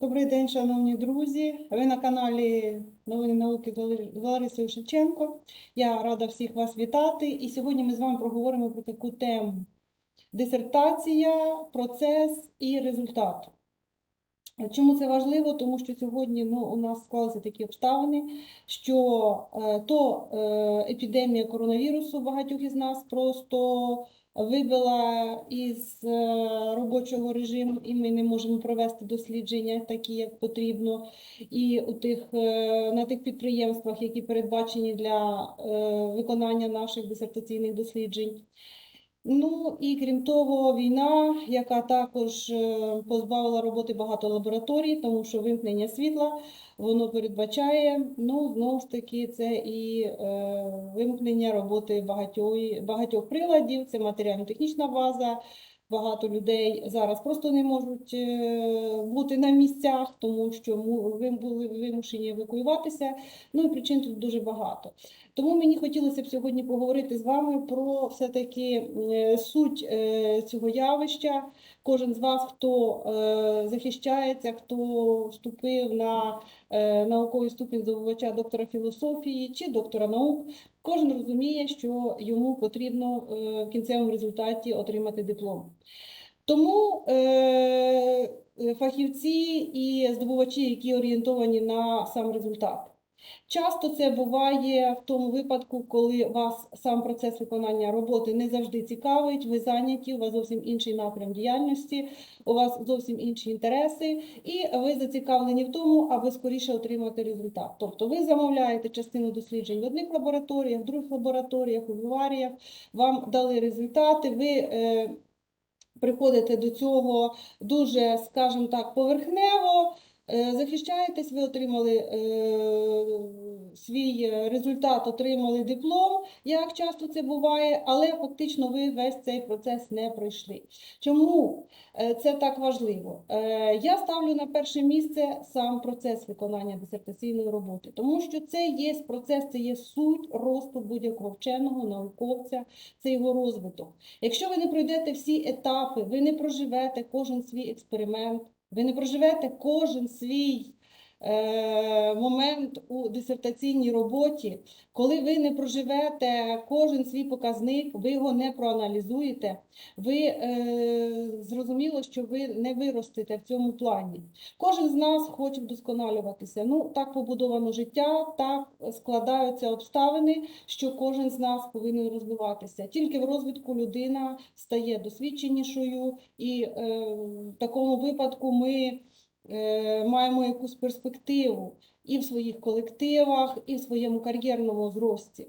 Добрий день, шановні друзі. Ви на каналі Новини науки з Валер- Ларисою Шевченко. Я рада всіх вас вітати. І сьогодні ми з вами проговоримо про таку тему: дисертація, процес і результат. Чому це важливо? Тому що сьогодні ну, у нас склалися такі обставини, що е, то е, епідемія коронавірусу багатьох із нас просто вибила із е, робочого режиму, і ми не можемо провести дослідження такі, як потрібно. І у тих, е, на тих підприємствах, які передбачені для е, виконання наших дисертаційних досліджень. Ну і крім того, війна, яка також е, позбавила роботи багато лабораторій, тому що вимкнення світла воно передбачає, ну знову ж таки, це і е, вимкнення роботи багатьох, багатьох приладів, це матеріально-технічна база. Багато людей зараз просто не можуть е, бути на місцях, тому що були вимушені евакуюватися. Ну і причин тут дуже багато. Тому мені хотілося б сьогодні поговорити з вами про все-таки е, суть е, цього явища. Кожен з вас, хто е, захищається, хто вступив на науковий ступінь здобувача доктора філософії чи доктора наук, кожен розуміє, що йому потрібно в кінцевому результаті отримати диплом. Тому фахівці і здобувачі, які орієнтовані на сам результат. Часто це буває в тому випадку, коли вас сам процес виконання роботи не завжди цікавить, ви зайняті, у вас зовсім інший напрям діяльності, у вас зовсім інші інтереси, і ви зацікавлені в тому, аби скоріше отримати результат. Тобто ви замовляєте частину досліджень в одних лабораторіях, в других лабораторіях, у віваріях, вам дали результати, ви е, приходите до цього дуже, скажімо так, поверхнево. Е, Захищаєтесь, ви отримали е, свій результат, отримали диплом, як часто це буває, але фактично ви весь цей процес не пройшли. Чому е, це так важливо? Я ставлю на перше місце сам процес виконання дисертаційної роботи, тому що це є процес, це є суть росту будь-якого вченого, науковця, це його розвиток. Якщо ви не пройдете всі етапи, ви не проживете кожен свій експеримент, ви не проживете кожен свій момент у дисертаційній роботі, коли ви не проживете кожен свій показник, ви його не проаналізуєте, ви е, зрозуміло, що ви не виростете в цьому плані. Кожен з нас хоче вдосконалюватися. Ну, так побудовано життя, так складаються обставини, що кожен з нас повинен розвиватися. Тільки в розвитку людина стає досвідченішою, і е, в такому випадку ми е, маємо якусь перспективу і в своїх колективах, і в своєму кар'єрному зрості.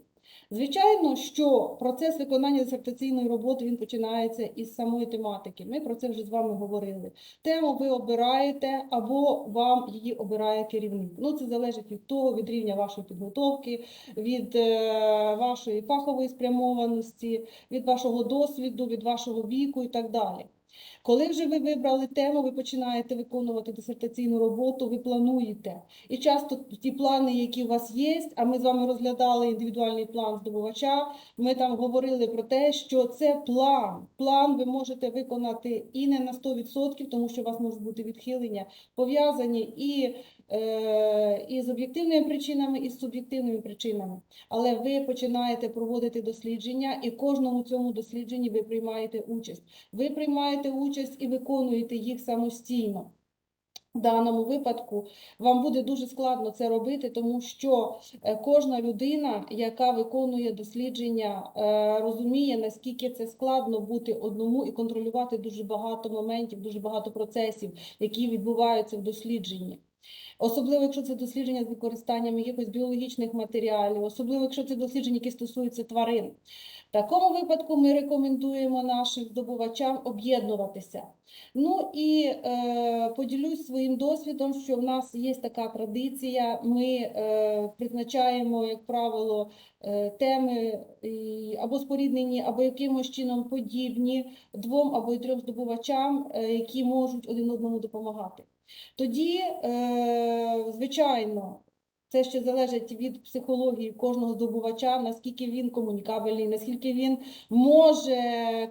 Звичайно, що процес виконання дисертаційної роботи він починається із самої тематики. Ми про це вже з вами говорили. Тему ви обираєте або вам її обирає керівник. Ну, це залежить від того, від рівня вашої підготовки, від е, вашої фахової спрямованості, від вашого досвіду, від вашого віку і так далі. Коли вже ви вибрали тему, ви починаєте виконувати дисертаційну роботу, ви плануєте. І часто ті плани, які у вас є, а ми з вами розглядали індивідуальний план здобувача, ми там говорили про те, що це план. План ви можете виконати і не на 100%, тому що у вас можуть бути відхилення, пов'язані і, е, і з об'єктивними причинами, і з суб'єктивними причинами. Але ви починаєте проводити дослідження, і кожному цьому дослідженні ви приймаєте участь. Ви приймаєте участь і виконуєте їх самостійно. В даному випадку вам буде дуже складно це робити, тому що е, кожна людина, яка виконує дослідження, е, розуміє, наскільки це складно бути одному і контролювати дуже багато моментів, дуже багато процесів, які відбуваються в дослідженні. Особливо, якщо це дослідження з використанням якихось біологічних матеріалів, особливо, якщо це дослідження, які стосуються тварин. В такому випадку ми рекомендуємо нашим здобувачам об'єднуватися. Ну і е, поділюсь своїм досвідом, що в нас є така традиція. Ми е, призначаємо, як правило, е, теми або споріднені, або якимось чином подібні двом або й трьом здобувачам, е, які можуть один одному допомагати. Тоді, е, звичайно, Це ще залежить від психології кожного здобувача, наскільки він комунікабельний, наскільки він може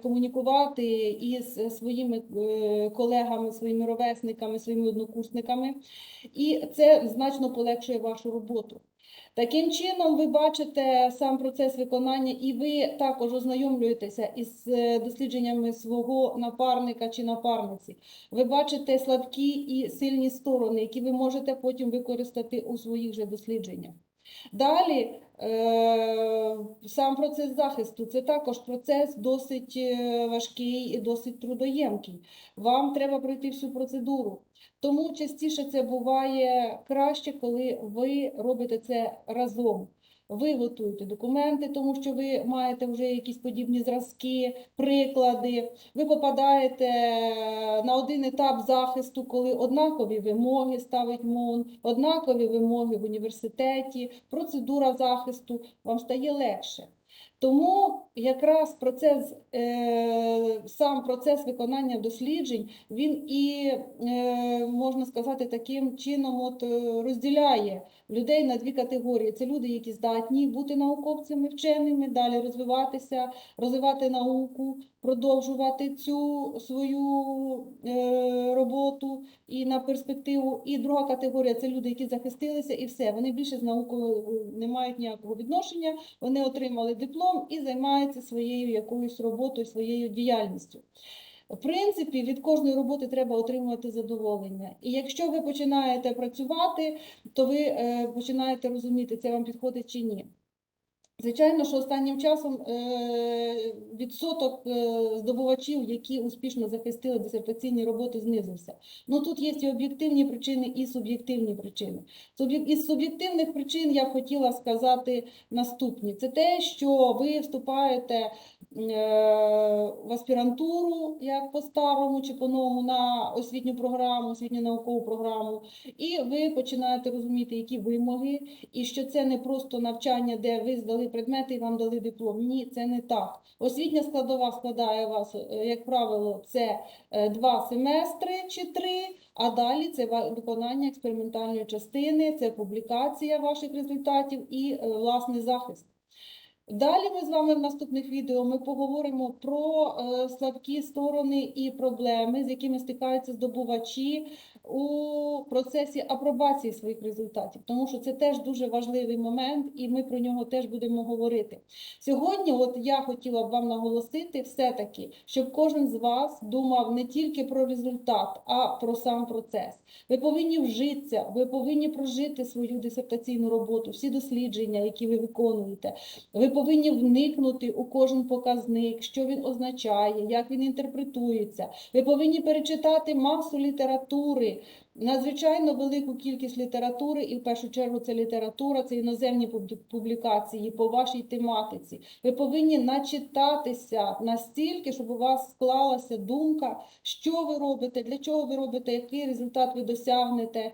комунікувати із своїми е, колегами, своїми ровесниками, своїми однокурсниками, і це значно полегшує вашу роботу. Таким чином, ви бачите сам процес виконання, і ви також ознайомлюєтеся із е, дослідженнями свого напарника чи напарниці. Ви бачите слабкі і сильні сторони, які ви можете потім використати у своїх же дослідженнях. Далі, е, сам процес захисту це також процес досить е, важкий і досить трудоємкий. Вам треба пройти всю процедуру. Тому частіше це буває краще, коли ви робите це разом. Ви готуєте документи, тому що ви маєте вже якісь подібні зразки, приклади. Ви попадаєте на один етап захисту, коли однакові вимоги ставить МОН, однакові вимоги в університеті, процедура захисту вам стає легше. Тому якраз процес, е, сам процес виконання досліджень, він і, е, можна сказати, таким чином от, е, розділяє людей на дві категорії. Це люди, які здатні бути науковцями, вченими, далі розвиватися, розвивати науку, продовжувати цю свою роботу і на перспективу. І друга категорія це люди, які захистилися, і все. Вони більше з наукою не мають ніякого відношення. Вони отримали диплом і займається своєю якоюсь роботою, своєю діяльністю. В принципі, від кожної роботи треба отримувати задоволення. І якщо ви починаєте працювати, то ви е, починаєте розуміти, це вам підходить чи ні. Звичайно, що останнім часом е, відсоток е, здобувачів, які успішно захистили дисертаційні роботи, знизився. Ну тут є і об'єктивні причини, і суб'єктивні причини. Із суб'єктивних причин я б хотіла сказати наступні: це те, що ви вступаєте в аспірантуру, як по-старому чи по-новому, на освітню програму, освітню наукову програму, і ви починаєте розуміти, які вимоги, і що це не просто навчання, де ви здали предмети і вам дали диплом. Ні, це не так. Освітня складова складає вас, е, як правило, це е, два семестри чи три, а далі це виконання експериментальної частини, це публікація ваших результатів і е, власний захист. Далі ми з вами в наступних відео ми поговоримо про е, слабкі сторони і проблеми, з якими стикаються здобувачі у процесі апробації своїх результатів, тому що це теж дуже важливий момент, і ми про нього теж будемо говорити. Сьогодні, от я хотіла б вам наголосити все-таки, щоб кожен з вас думав не тільки про результат, а про сам процес. Ви повинні вжитися, ви повинні прожити свою дисертаційну роботу, всі дослідження, які ви виконуєте. Ви повинні вникнути у кожен показник, що він означає, як він інтерпретується. Ви повинні перечитати масу літератури, надзвичайно велику кількість літератури, і в першу чергу це література, це іноземні публікації по вашій тематиці. Ви повинні начитатися настільки, щоб у вас склалася думка, що ви робите, для чого ви робите, який результат ви досягнете,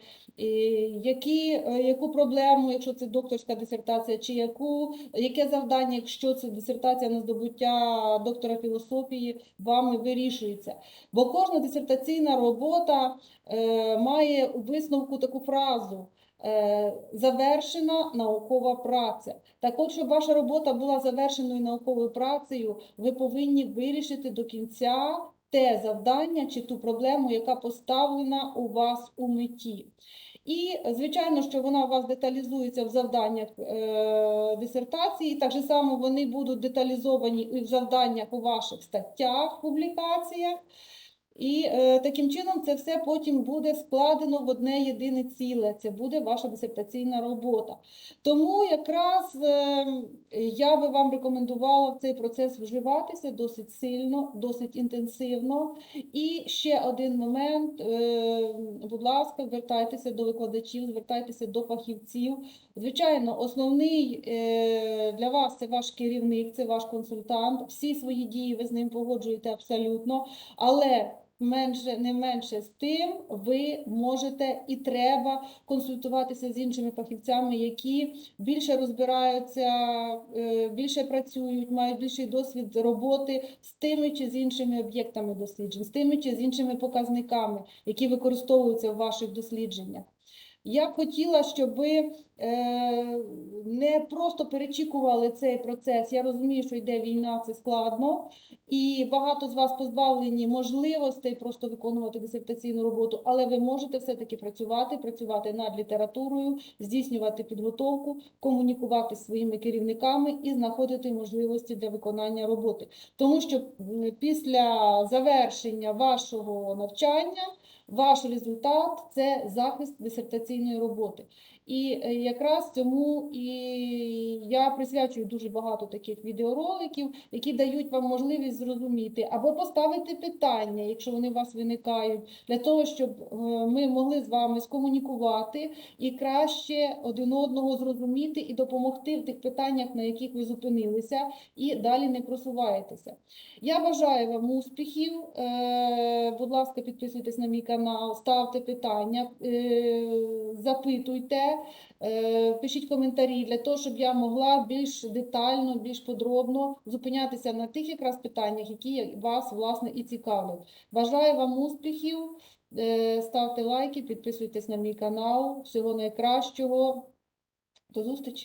які, е, яку проблему, якщо це докторська дисертація, чи яку, яке завдання, якщо це дисертація на здобуття доктора філософії, вами вирішується. Бо кожна дисертаційна робота е, має у висновку таку фразу. е, Завершена наукова праця. Так от, щоб ваша робота була завершеною науковою працею, ви повинні вирішити до кінця те завдання чи ту проблему, яка поставлена у вас у меті. І, звичайно, що вона у вас деталізується в завданнях е, дисертації, так же само вони будуть деталізовані і в завданнях у ваших статтях, публікаціях. І е, таким чином це все потім буде складено в одне єдине ціле. Це буде ваша дисертаційна робота. Тому якраз е, я би вам рекомендувала в цей процес вживатися досить сильно, досить інтенсивно. І ще один момент, е, будь ласка, звертайтеся до викладачів, звертайтеся до фахівців. Звичайно, основний е, для вас це ваш керівник, це ваш консультант. Всі свої дії ви з ним погоджуєте абсолютно, але менше, не менше з тим ви можете і треба консультуватися з іншими фахівцями, які більше розбираються, е, більше працюють, мають більший досвід роботи з тими чи з іншими об'єктами досліджень, з тими чи з іншими показниками, які використовуються в ваших дослідженнях. Я б хотіла, щоб ви е, не просто перечікували цей процес. Я розумію, що йде війна, це складно, і багато з вас позбавлені можливостей просто виконувати дисертаційну роботу, але ви можете все-таки працювати, працювати над літературою, здійснювати підготовку, комунікувати з своїми керівниками і знаходити можливості для виконання роботи. Тому що після завершення вашого навчання ваш результат це захист дисертаційної роботи. І е, якраз цьому і я присвячую дуже багато таких відеороликів, які дають вам можливість зрозуміти або поставити питання, якщо вони у вас виникають, для того, щоб е, ми могли з вами скомунікувати і краще один одного зрозуміти і допомогти в тих питаннях, на яких ви зупинилися, і далі не просуваєтеся. Я бажаю вам успіхів. Е, Будь ласка, підписуйтесь на мій канал, ставте питання, запитуйте, е, пишіть коментарі для того, щоб я могла більш детально, більш подробно зупинятися на тих якраз питаннях, які вас власне і цікавлять. Бажаю вам успіхів. Е, Ставте лайки, підписуйтесь на мій канал. Всього найкращого. До зустрічі!